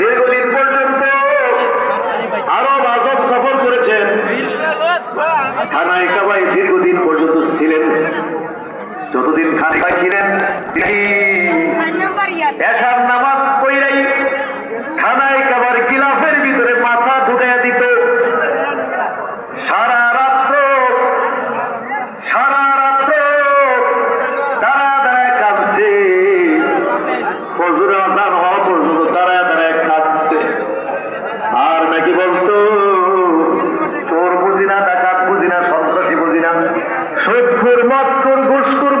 দীর্ঘদিন পর্যন্ত আরও আজব সফর করেছেন। খানায় কাবাই দীর্ঘদিন পর্যন্ত ছিলেন। যতদিন খানায় ছিলেন এশার নামাজ পড়াই খানায় গিলাফের ভিতরে মাথা দিত। সারা রাত্র সারা রাত্র দাঁড়া দাঁড়ায় কাঁদছে। ফজরে আসান হওয়া পর্যন্ত দাঁড়ায় দাঁড়ায় কাঁদছে। আর নাকি বলতো, চোর বুঝি না ডাকাত বুঝি না সন্ত্রাসী বুঝি না সত্যুর মৎকুর ঘুষকুর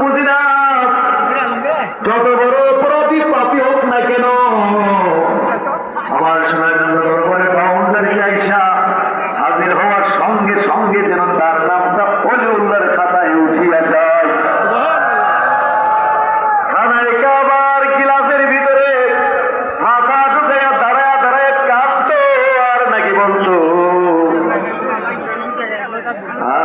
ah.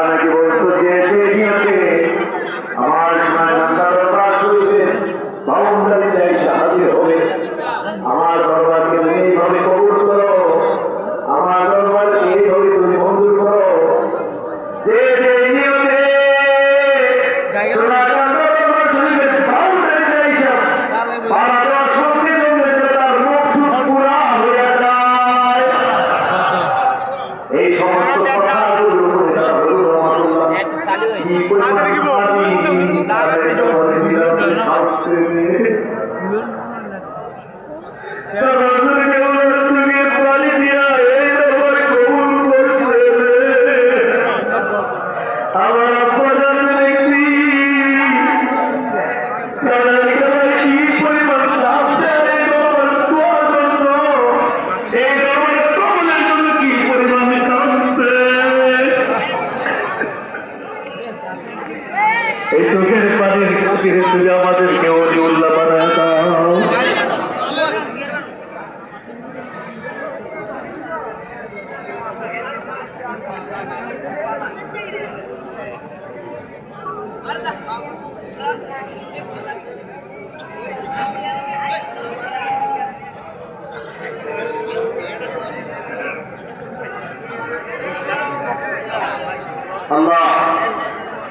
কি পরিমাণ পানির খাতিরে তুমি আমাদেরকে অলিউল্লাহ বানায় দাও আল্লাহ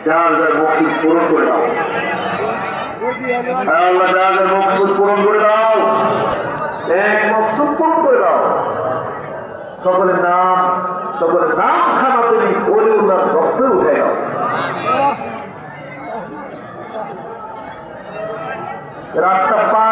যার যার মকসুদ পূরণ করে দাও। পূরণ করে দাও। এক মকসুদ পূরণ করে দাও। সকলের নাম সকলের নাম খানা তুমি অলিউল্লাহ রক্তে উঠে দাও। পার